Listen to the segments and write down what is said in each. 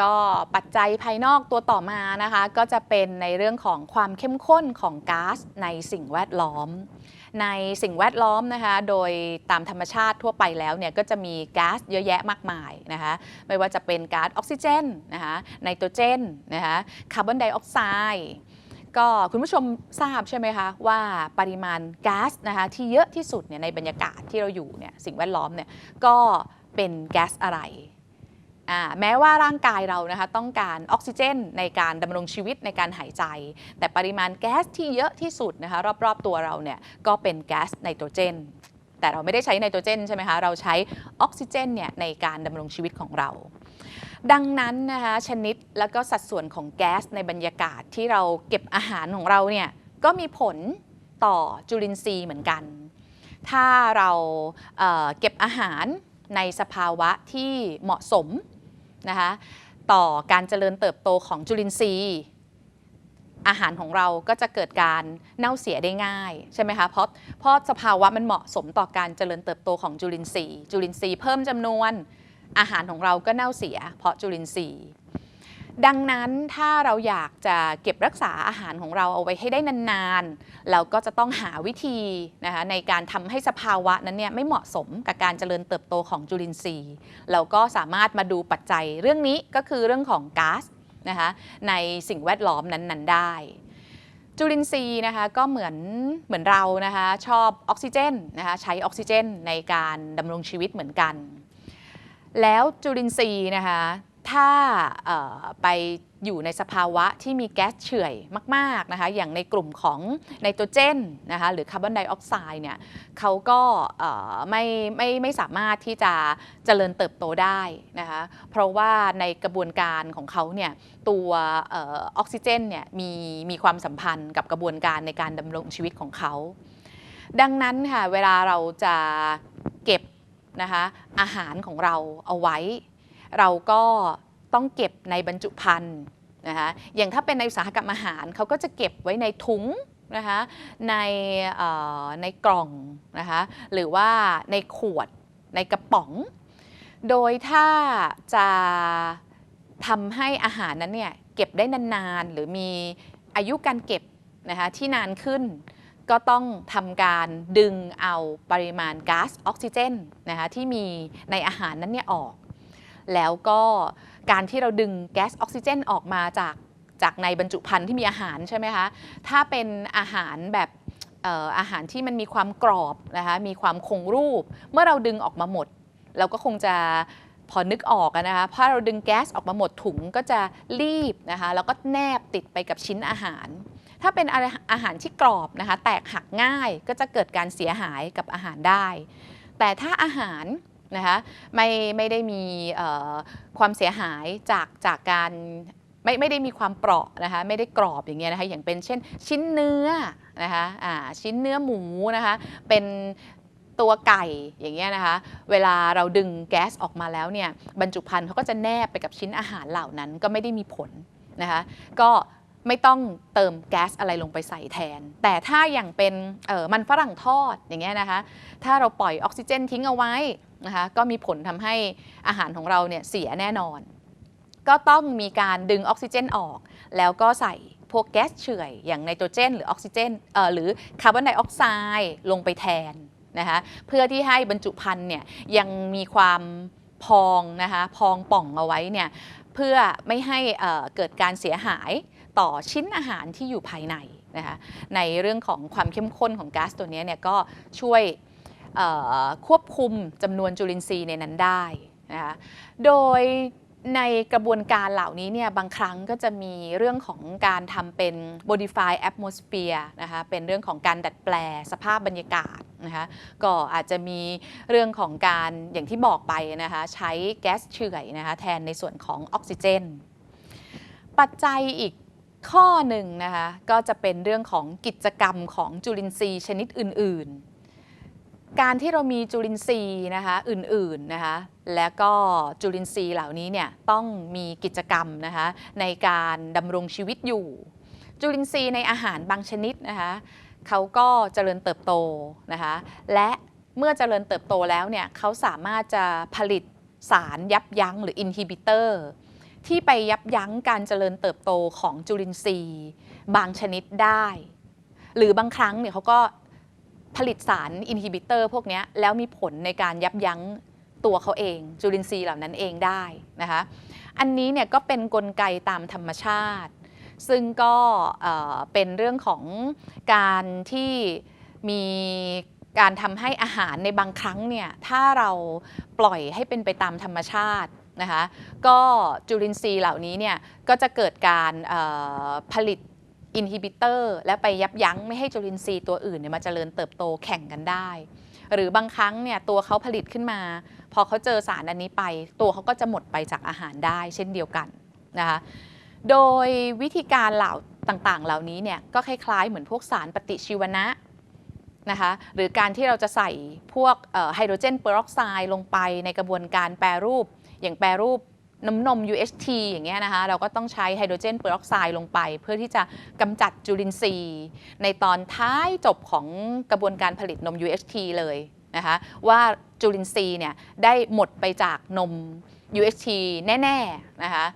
ก็ปัจจัยภายนอกตัวต่อมานะคะ ก็จะเป็นในเรื่องของความเข้มข้นของก๊าซในสิ่งแวดล้อม ในสิ่งแวดล้อมนะคะ โดยตามธรรมชาติทั่วไปแล้วเนี่ยก็จะมีก๊าซเยอะแยะมากมายนะคะ ไม่ว่าจะเป็นก๊าซออกซิเจนนะคะไนโตรเจนนะคะคาร์บอนไดออกไซด์ก็คุณผู้ชมทราบใช่ไหมคะ ว่าปริมาณก๊าซนะคะที่เยอะที่สุดเนี่ยในบรรยากาศที่เราอยู่เนี่ยสิ่งแวดล้อมเนี่ยก็เป็นแก๊สอะไร แม้ว่าร่างกายเรานะคะต้องการออกซิเจนในการดำรงชีวิตในการหายใจ แต่ปริมาณแก๊สที่เยอะที่สุดนะคะรอบๆตัวเราเนี่ยก็เป็นแก๊สไนโตรเจนแต่เราไม่ได้ใช้ไนโตรเจนใช่ไหมคะเราใช้ออกซิเจนเนี่ยในการดำรงชีวิตของเราดังนั้นนะคะชนิดแล้วก็สัดส่วนของแก๊สในบรรยากาศที่เราเก็บอาหารของเราเนี่ยก็มีผลต่อจุลินทรีย์เหมือนกัน ถ้าเราเเก็บอาหารในสภาวะที่เหมาะสม นะคะต่อการเจริญเติบโตของจุลินทรีย์ อาหารของเราก็จะเกิดการเน่าเสียได้ง่ายใช่ไหมคะเพราะเพราะสภาวะมันเหมาะสมต่อการเจริญเติบโตของจุลินทรีย์ จุลินทรีย์เพิ่มจำนวนอาหารของเราก็เน่าเสีย เพราะจุลินทรีย์ ดังนั้นถ้าเราอยากจะเก็บรักษาอาหารของเราเอาไว้ให้ได้นานๆ เราก็จะต้องหาวิธีนะคะในการทำให้สภาวะนั้นเนี่ยไม่เหมาะสมกับการเจริญเติบโตของจุลินทรีย์ เราก็สามารถมาดูปัจจัยเรื่องนี้ก็คือเรื่องของก๊าซนะคะในสิ่งแวดล้อมนั้นๆ ได้จุลินทรีย์นะคะก็เหมือนเหมือนเรานะคะชอบออกซิเจนนะคะใช้ออกซิเจนในการดำรงชีวิตเหมือนกัน แล้วจุลินทรีย์นะคะ ถ้าไปอยู่ในสภาวะที่มีแก๊สเฉื่อยมากๆนะคะอย่างในกลุ่มของไนโตรเจนนะคะหรือคาร์บอนไดออกไซด์เนี่ยเขาก็ไม่ไม่ไม่สามารถที่จะเจริญเติบโตได้นะคะเพราะว่าในกระบวนการของเขาเนี่ยตัวออกซิเจนเนี่ยมีมีความสัมพันธ์กับกระบวนการในการดำรงชีวิตของเขา ดังนั้นค่ะเวลาเราจะเก็บนะคะอาหารของเราเอาไว้ เราก็ต้องเก็บในบรรจุภัณฑ์นะคะอย่างถ้าเป็นในอุตสาหกรรมอาหารเขาก็จะเก็บไว้ในถุงนะคะในในกล่องนะคะหรือว่าในขวดในกระป๋อง โดยถ้าจะทำให้อาหารนั้นเนี่ยเก็บได้นานๆ หรือมีอายุการเก็บนะคะที่นานขึ้น ก็ต้องทำการดึงเอาปริมาณก๊าซออกซิเจนนะคะที่มีในอาหารนั้นเนี่ยออก แล้วก็การที่เราดึงแก๊สออกซิเจนออกมาจากจากในบรรจุภัณฑ์ที่มีอาหารใช่ไหมคะ ถ้าเป็นอาหารแบบอาหารที่มันมีความกรอบนะคะ มีความคงรูป เมื่อเราดึงออกมาหมด เราก็คงจะพอนึกออกนะคะพอเราดึงแก๊สออกมาหมดถุงก็จะรีบนะคะ แล้วก็แนบติดไปกับชิ้นอาหาร ถ้าเป็นอาหารที่กรอบนะคะ แตกหักง่ายก็จะเกิดการเสียหายกับอาหารได้ แต่ถ้าอาหาร นะคะไม่ไม่ได้มีความเสียหายจากจากการไม่ไม่ได้มีความเปราะนะคะไม่ได้กรอบอย่างเงี้ยนะคะอย่างเป็นเช่นชิ้นเนื้อนะคะอ่าชิ้นเนื้อหมูนะคะเป็นตัวไก่อย่างเงี้ยนะคะ เวลาเราดึงแก๊สออกมาแล้วเนี่ยบรรจุภัณฑ์เขาก็จะแนบไปกับชิ้นอาหารเหล่านั้นก็ไม่ได้มีผลนะคะก็ไม่ต้องเติมแก๊สอะไรลงไปใส่แทน แต่ถ้าอย่างเป็นออมันฝรั่งทอดอย่างเงี้ยนะคะ ถ้าเราปล่อยออกซิเจนทิ้งเอาไว้ นะคะก็มีผลทำให้อาหารของเราเนี่ยเสียแน่นอน ก็ต้องมีการดึงออกซิเจนออก แล้วก็ใส่พวกแก๊สเฉื่อยอย่างไนโตรเจน หรือออกซิเจนเอ่อหรือคาร์บอนไดออกไซด์ลงไปแทนนะคะเพื่อที่ให้บรรจุภัณฑ์เนี่ยยังมีความพองนะคะพองป่องเอาไว้เนี่ยเพื่อไม่ให้เเกิดการเสียหายต่อชิ้นอาหารที่อยู่ภายในนะคะในเรื่องของความเข้มข้นของก๊าซตัวนี้เนี่ยก็ช่วย ควบคุมจำนวนจุลินทรีย์ในนั้นได้นะคะโดยในกระบวนการเหล่านี้เนี่ยบางครั้งก็จะมีเรื่องของการทำเป็น modify atmosphere นะคะเป็นเรื่องของการดัดแปลสภาพบรรยากาศนะคะก็อาจจะมีเรื่องของการอย่างที่บอกไปนะคะใช้แก๊สเฉื่อยนะคะแทนในส่วนของออกซิเจน ปัจจัยอีกข้อหนึ่งนะคะก็จะเป็นเรื่องของกิจกรรมของจุลินทรีย์ชนิดอื่น ๆ การที่เรามีจุลินทรีย์นะคะอื่นๆนะคะแล้วก็จุลินทรีย์เหล่านี้เนี่ยต้องมีกิจกรรมนะคะในการดำรงชีวิตอยู่ จุลินทรีย์ในอาหารบางชนิดนะคะเขาก็เจริญเติบโตนะคะและเมื่อเจริญเติบโตแล้วเนี่ยเขาสามารถจะผลิตสารยับยั้งหรืออินฮิบิเตอร์ที่ไปยับยั้งการเจริญเติบโตของจุลินทรีย์ บางชนิดได้ หรือบางครั้งเนี่ยเขาก็ ผลิตสารอินฮิบิเตอร์พวกนี้แล้วมีผลในการยับยั้งตัวเขาเอง จุลินทรีย์เหล่านั้นเองได้นะคะอันนี้เนี่ยก็เป็นนกลไกตามธรรมชาติ ซึ่งก็เอ่อเป็นเรื่องของการที่มีการทำให้อาหารในบางครั้งเนี่ยถ้าเราปล่อยให้เป็นไปตามธรรมชาตินะคะก็จุลินทรีย์เหล่านี้เนี่ยก็จะเกิดการผลิต อินฮิบิเตอร์และไปยับยั้งไม่ให้จุลินทรีย์ตัวอื่นเนี่ยมาเจริญเติบโตแข่งกันได้ หรือบางครั้งเนี่ยตัวเขาผลิตขึ้นมา พอเขาเจอสารอันนี้ไป ตัวเขาก็จะหมดไปจากอาหารได้เช่นเดียวกันนะคะโดยวิธีการเหล่าต่างๆ เหล่านี้เนี่ยก็คล้ายๆ เหมือนพวกสารปฏิชีวนะนะคะหรือการที่เราจะใส่พวกไฮโดรเจนเปอร์ออกไซด์ลงไปในกระบวนการแปรรูปอย่างแปรรูป น้ำนม UHT อย่างเงี้ยนะคะเราก็ต้องใช้ไฮโดรเจนเปอร์ออกไซด์ลงไป เพื่อที่จะกำจัดจุลินทรีย์ ในตอนท้ายจบของกระบวนการผลิตนม UHT เลยนะคะว่าจุลินทรีย์เนี่ยได้หมดไปจากนม UHT แน่ๆนะคะ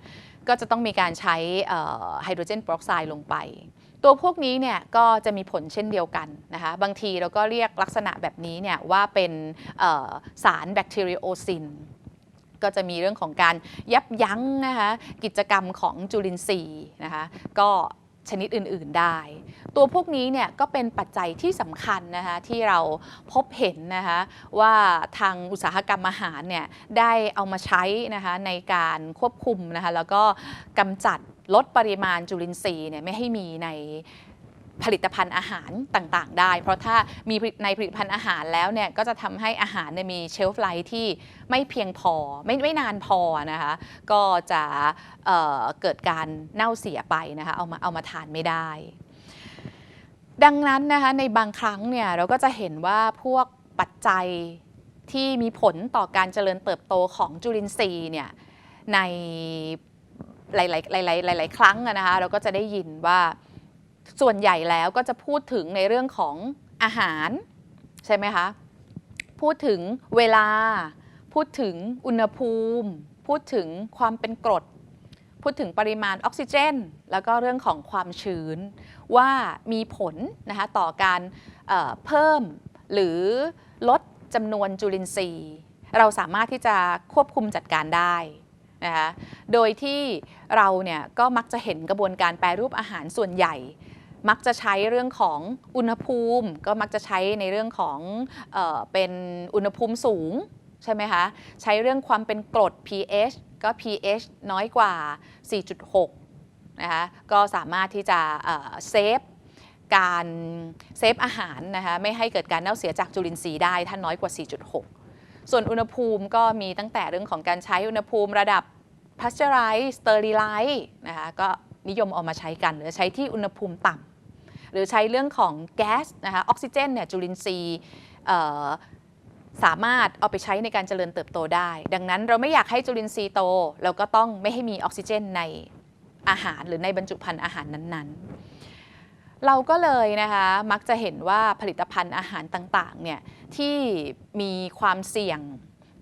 ก็จะต้องมีการใช้ไฮโดรเจนเปอร์ออกไซด์ลงไป ตัวพวกนี้เนี่ยก็จะมีผลเช่นเดียวกันนะคะบางทีเราก็เรียกลักษณะแบบนี้เนี่ยว่าเป็นสารแบคทีเรียโอซิน ก็จะมีเรื่องของการยับยั้งนะคะกิจกรรมของจุลินทรีย์นะคะก็ชนิดอื่น ๆ ได้ ตัวพวกนี้เนี่ยก็เป็นปัจจัยที่สำคัญนะคะที่เราพบเห็นนะคะว่าทางอุตสาหกรรมอาหารเนี่ยได้เอามาใช้นะคะในการควบคุมนะคะแล้วก็กำจัดลดปริมาณจุลินทรีย์เนี่ยไม่ให้มีใน ผลิตภัณฑ์อาหารต่างๆ ได้ เพราะถ้ามีในผลิตภัณฑ์อาหารแล้วเนี่ยก็จะทำให้อาหารมีเชลฟ์ไลท์ที่ไม่เพียงพอไม่ไม่นานพอนะคะก็จะเเกิดการเน่าเสียไปนะคะเอามาเอามาทานไม่ได้ ดังนั้นนะคะในบางครั้งเนี่ยเราก็จะเห็นว่าพวกปัจจัยที่มีผลต่อการเจริญเติบโตของจุลินทรีย์เนี่ยในหลายๆหลายๆหลายๆครั้งนะคะเราก็จะได้ยินว่า ส่วนใหญ่แล้วก็จะพูดถึงในเรื่องของอาหารใช่ไหมคะ พูดถึงเวลา พูดถึงอุณหภูมิ พูดถึงความเป็นกรด พูดถึงปริมาณออกซิเจน แล้วก็เรื่องของความชื้น ว่ามีผลนะคะต่อการเเพิ่มหรือลดจำนวนจุลินทรีย์ เราสามารถที่จะควบคุมจัดการได้นะคะโดยที่เราเนี่ยก็มักจะเห็นกระบวนการแปรรูปอาหารส่วนใหญ่ มักจะใช้เรื่องของอุณหภูมิ ก็มักจะใช้ในเรื่องของเออเป็นอุณหภูมิสูงใช่ไหมคะ ใช้เรื่องความเป็นกรด pH ก็ pH น้อยกว่า 4.6 นะคะ ก็สามารถที่จะเซฟการเซฟอาหารนะคะ ไม่ให้เกิดการเน่าเสียจากจุลินทรีย์ได้ถ้าน้อยกว่า 4.6 ส่วนอุณหภูมิก็มีตั้งแต่เรื่องของการใช้อุณหภูมิระดับ pasteurize sterilize นะคะ ก็ นิยมเอามาใช้กัน หรือใช้ที่อุณหภูมิต่ำหรือใช้เรื่องของแก๊สนะคะออกซิเจนเนี่ยจุลินทรีย์สามารถเอาไปใช้ในการเจริญเติบโตได้ ดังนั้นเราไม่อยากให้จุลินทรีย์โต เราก็ต้องไม่ให้มีออกซิเจนในอาหารหรือในบรรจุภัณฑ์อาหารนั้นๆ เราก็เลยนะคะมักจะเห็นว่าผลิตภัณฑ์อาหารต่างๆเนี่ยที่มีความเสี่ยง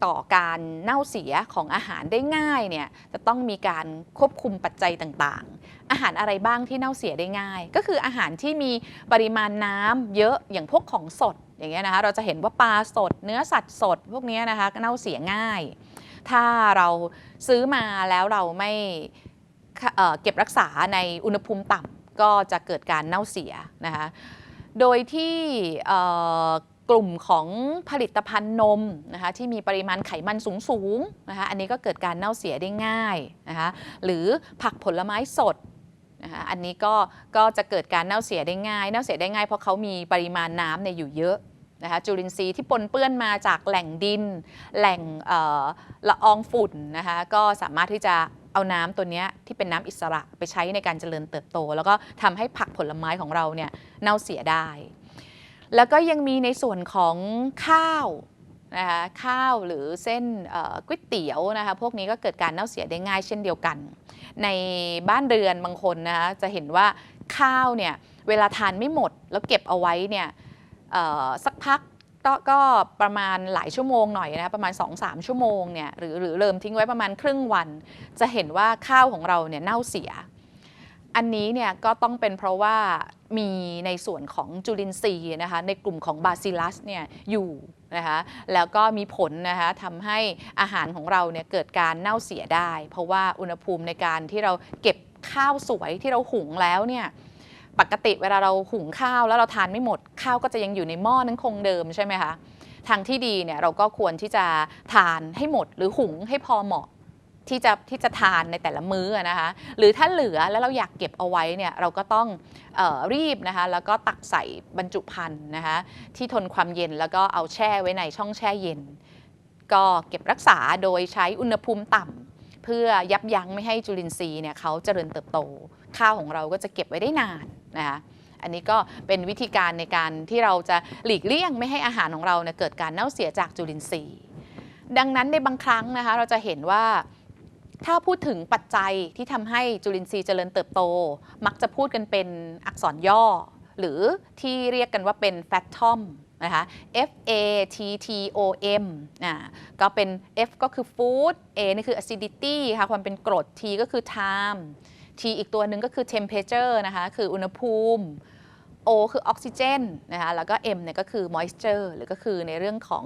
ต่อการเน่าเสียของอาหารได้ง่ายเนี่ยจะต้องมีการควบคุมปัจจัยต่าง อาหารอะไรบ้างที่เน่าเสียได้ง่าย ก็คืออาหารที่มีปริมาณน้ำเยอะอย่างพวกของสดอย่างเงี้ยนะคะเราจะเห็นว่าปลาสด เนื้อสัตว์สด พวกนี้นะคะเน่าเสียง่าย ถ้าเราซื้อมาแล้วเราไม่เเก็บรักษาในอุณหภูมิต่ำก็จะเกิดการเน่าเสียนะคะโดยที่กลุ่มของผลิตภัณฑ์นมนะคะที่มีปริมาณไขมันสูงๆนะคะอันนี้ก็เกิดการเน่าเสียได้ง่ายนะคะหรือผักผลไม้สด นะคะอันนี้ก็ก็จะเกิดการเน่าเสียได้ง่ายเน่าเสียได้ง่ายเพราะเขามีปริมาณน้ำเนี่ยอยู่เยอะนะคะจุลินทรีย์ที่ปนเปื้อนมาจากแหล่งดิน แหล่งละอองฝุ่นนะคะก็สามารถที่จะเอาน้ำตัวนี้ที่เป็นน้ำอิสระไปใช้ในการเจริญเติบโต แล้วก็ทำให้ผักผลไม้ของเราเนี่ยเน่าเสียได้ แล้วก็ยังมีในส่วนของข้าว นะคะข้าวหรือเส้นก๋วยเตี๋ยวนะคะพวกนี้ก็เกิดการเน่าเสียได้ง่ายเช่นเดียวกัน ในบ้านเรือนบางคนนะคะจะเห็นว่าข้าวเนี่ยเวลาทานไม่หมดแล้วเก็บเอาไว้เนี่ยสักพักก็ก็ประมาณหลายชั่วโมงหน่อยนะคะประมาณ 2-3 ชั่วโมงเนี่ยหรือหรือเริ่มทิ้งไว้ประมาณครึ่งวัน จะเห็นว่าข้าวของเราเนี่ยเน่าเสีย อันนี้เนี่ยก็ต้องเป็นเพราะว่ามีในส่วนของจุลินทรีย์นะคะในกลุ่มของบาซิลัสเนี่ยอยู่ นะคะแล้วก็มีผลนะคะทำให้อาหารของเราเนี่ยเกิดการเน่าเสียได้ เพราะว่าอุณหภูมิในการที่เราเก็บข้าวสวยที่เราหุงแล้วเนี่ยปกติเวลาเราหุงข้าวแล้วเราทานไม่หมด ข้าวก็จะยังอยู่ในหม้อนั้นคงเดิมใช่ไหมคะทางที่ดีเนี่ยเราก็ควรที่จะทานให้หมดหรือหุงให้พอเหมาะ ที่จะที่จะทานในแต่ละมื้อนะคะหรือถ้าเหลือแล้วเราอยากเก็บเอาไว้เนี่ยเราก็ต้องออรีบนะคะแล้วก็ตักใส่บรรจุภัณฑ์นะคะที่ทนความเย็นแล้วก็เอาแช่ไว้ในช่องแช่เย็น ก็เก็บรักษาโดยใช้อุณหภูมิต่ำเพื่อยับยั้งไม่ให้จุลินทรีย์เนี่ยเขาเจริญเติบโต ข้าวของเราก็จะเก็บไว้ได้นานนะคะอันนี้ก็เป็นวิธีการในการที่เราจะหลีกเลี่ยงไม่ให้อาหารของเราเนี่ยเกิดการเน่าเสียจากจุลินทรีย์ ดังนั้นในบางครั้งนะคะเราจะเห็นว่า ถ้าพูดถึงปัจจัยที่ทำให้จุลินทรีย์เจริญเติบโต มักจะพูดกันเป็นอักษรย่อ หรือที่เรียกกันว่าเป็น FATOM นะคะ F A T T O M อ่าก็เป็น F ก็คือ food A นี่คือ acidity ค่ะความเป็นกรด T ก็คือ time T อีกตัวหนึ่งก็คือ temperature นะคะ คืออุณหภูมิ O คือออกซิเจนนะคะแล้วก็ M เนี่ยก็คือ moisture หรือก็คือในเรื่องของ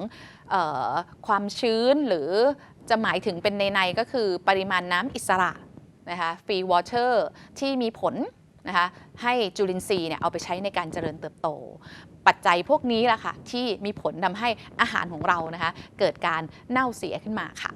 ออความชื้นหรือจะหมายถึงเป็นในในก็คือปริมาณน้ำอิสระนะคะ free water ที่มีผลนะคะให้จุลินทรีย์เนี่ยเอาไปใช้ในการเจริญเติบโต ปัจจัยพวกนี้แหละค่ะที่มีผลทำให้อาหารของเรานะคะเกิดการเน่าเสียขึ้นมาค่ะ